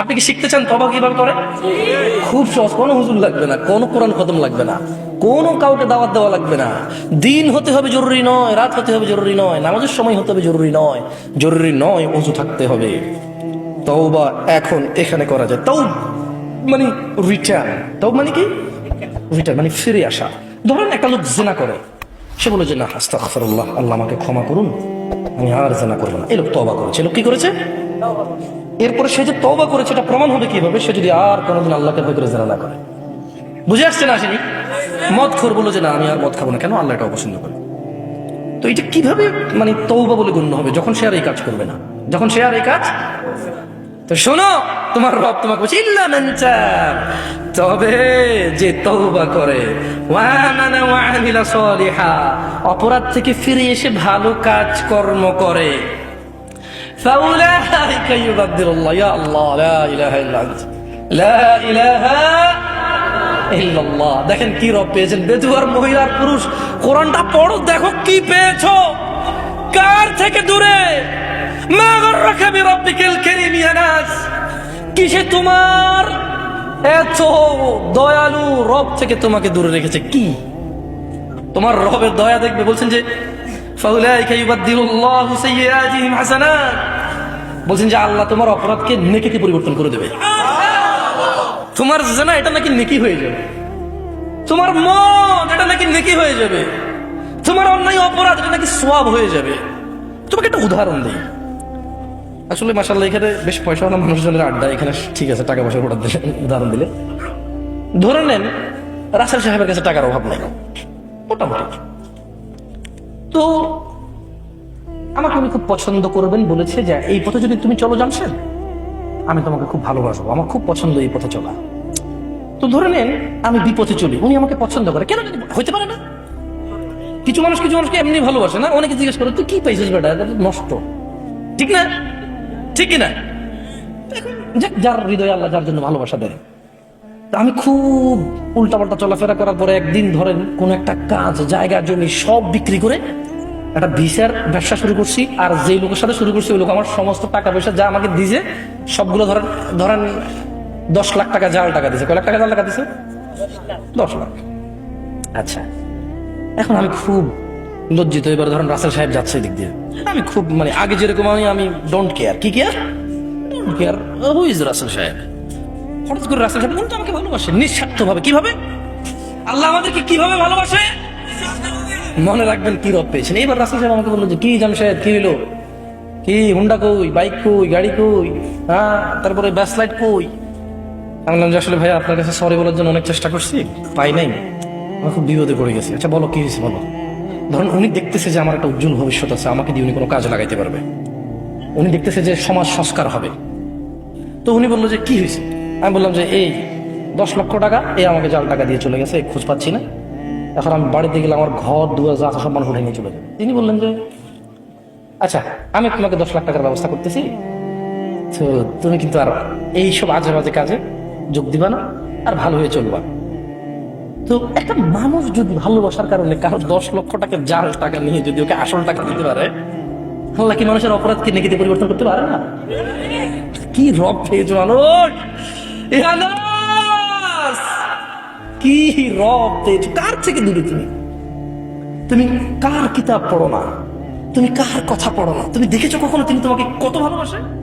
আপনি কি শিখতে চান তবা কীভাবে করে খুব সহজ, কোনো হুজুর লাগবে না, কোনো কোরআন খতম লাগবে না, কোনো কাউকে দাওয়াত দেওয়া লাগবে না। দিন হতে হবে জরুরি নয়, রাত হতে হবে জরুরি নয়, নামাজের সময় হতে হবে জরুরি নয় জরুরি নয় অজু থাকতে হবে। তওবা এখন এখানে করা যায়। তাও মানে রিটার্ন তাও মানে কি? রিটার্ন মানে ফিরে আসা। ধরেন একটা লোক জেনা করে, সে বলে যে, না, আস্তাগফিরুল্লাহ, আল্লাহ আমাকে ক্ষমা করুন, আমি আর জেনা করব না। এই লোক তওবা করেছে লোক কি করেছে? এরপরে সে যে তওবা করেছে, এটা প্রমাণ হবে কীভাবে? সে যদি আর কোনোদিন আল্লাহকে ভয় করে না করে। বুঝে আসছে না আসেনি? মদ খোর বলো যে, না, আমি আর মদ খাব না। কেন? আল্লাহ এটা অপছন্দ করে। তো এটা কীভাবে মানে তৌবা বলে গণ্য হবে? যখন সে আর এই কাজ করবে না। যখন সে আর এই কাজ তো শোনো, তোমার রব তোমাকে বলছে, ইল্লা তাব। তবে যে তৌবা করে অপরাধ থেকে ফিরে এসে ভালো কাজ কর্ম করে। فأولئك يبدل الله يا الله لا إله إلا أنت لا إله إلا الله দেখেন কি রব পেয়েছেন বেদুয়ার মহিলার পুরুষ কোরআনটা পড়ো দেখো কি পেয়েছো কার থেকে দূরে মা গর্রাকা বিরাব্বিকাল কারীম ইয়া নাস কিসে তোমার এত দয়ালু রব থেকে তোমাকে দূরে রেখেছে কি তোমার রবের দয়া দেখবে বলছেন যে ফাউলাইকা ইউবাদদিলুল্লাহু সাইয়্যাতিহিম হাসানাত বলছেন যে আল্লাহ তোমার অপরাধকে নেকিতে পরিবর্তন করে দেবে। তোমার জানা এটা নাকি নেকি হয়ে যাবে। তোমার মন এটা নাকি নেকি হয়ে যাবে। তোমার অন্যায় অপরাধ এটা নাকি সোয়াব হয়ে যাবে। তোমাকে একটা উদাহরণ দিই। আসলে মাসাল্লাহ এখানে বেশ পয়সা পয়সাওয়ালা মানুষজনের আড্ডা, এখানে ঠিক আছে, টাকা পয়সা উদাহরণ দিলে উদাহরণ দিলে। ধরে নেন, রাসেল সাহেবের কাছে টাকার অভাব নাই, মোটামুটি। তো আমাকে উনি খুব পছন্দ করবেন বলেছে যে, এই পথে যদি তুমি চলো জামশেদ, আমি তোমাকে খুব ভালোবাসবো। আমার খুব পছন্দ এই পথে চলা। তো ধরে নেন, আমি বিপথে চলি। উনি আমাকে পছন্দ করে। কেন হইতে পারে না। কিছু মানুষ, কিছু মানুষকে এমনি ভালোবাসে না। অনেকে জিজ্ঞেস করে, তুই কি পাইছিস বেটা? নষ্ট। ঠিক না? ঠিক না? যার হৃদয় আল্লাহ যার জন্য ভালোবাসা দেয়। আমি খুব উল্টাপাল্টা চলাফেরা করার পরে একদিন ধরেন, কোন একটা কাজ, জায়গা, জমি সব বিক্রি করে একটা ভিসার ব্যবসা শুরু করছি, আর যেই লোকের সাথে শুরু করছি, ওই লোক আমার সমস্ত টাকা পয়সা যা আমাকে দিছে, সবগুলো ধরেন ধরেন দশ লাখ টাকা জাল টাকা দিছে। কয় লাখ টাকা জাল টাকা দিছে? দশ লাখ। আচ্ছা এখন আমি খুব লজ্জিত এবার ধরেন রাসেল সাহেব যাচ্ছে দিক দিয়ে। আমি খুব মানে আগে যেরকম আমি আমি ডোন্ট কেয়ার কি care don't care who is Russell সাহেব? হঠাৎ করে রাসেল সাহেব কিন্তু আমাকে ভালোবাসে নিঃস্বার্থ ভাবে কীভাবে? আল্লাহ আমাদেরকে কীভাবে ভালোবাসে? মনে রাখবেন কি রব পেয়েছেন এইবার রাসেল সাহেব আমাকে বলল যে, কি জামশেদ কি হলো কি, হুন্ডা কই, বাইক কই, গাড়ি কই? হ্যাঁ তারপরে ব্যাস লাইট কই? আমি বললাম যে, আসলে ভাই আপনার কাছে সরি বলার জন্য অনেক চেষ্টা করছি, পাই নাই। আমি খুব বিপদে পড়ে গেছি। আচ্ছা বলো, কি হয়েছে, বলো? ধরুন, উনি দেখতেছে যে আমার একটা উজ্জ্বল ভবিষ্যৎ আছে, আমাকে দিয়ে উনি কোনো কাজে লাগাইতে পারবে। উনি দেখতেছে যে সমাজ সংস্কার হবে। তো উনি বলল যে, কি হয়েছে? আমি বললাম যে, এই দশ লক্ষ টাকা, এ আমাকে জাল টাকা দিয়ে চলে গেছে খোঁজ পাচ্ছি না। এখন আমি বাড়িতে গেলে আমার ঘর, দুয়ার, যা আছে সব মানুষ উঠে নিয়ে চলে যাবে। তিনি বললেন যে আচ্ছা আমি তোমাকে দশ লাখ টাকার ব্যবস্থা করতেছি। তো তুমি কিন্তু আর এইসব আজে বাজে কাজে যোগ দিবা না আর ভালো হয়ে চলবা। তো একটা মানুষ যদি ভালোবাসার কারণে কারও দশ লক্ষ টাকা জাল টাকা নিয়ে যদি ওকে আসল টাকা দিতে পারে, আল্লাহ কি মানুষের অপরাধকে নেগেটিভ পরিবর্তন করতে পারে না? কি রব পেয়েছ মানুষ! কি রব পেয়েছ? কার থেকে দূরে তুমি? তুমি কার কিতাব পড়ো না? তুমি কার কথা পড়ো না? তুমি দেখেছ কখনো তিনি তোমাকে কত ভালোবাসে?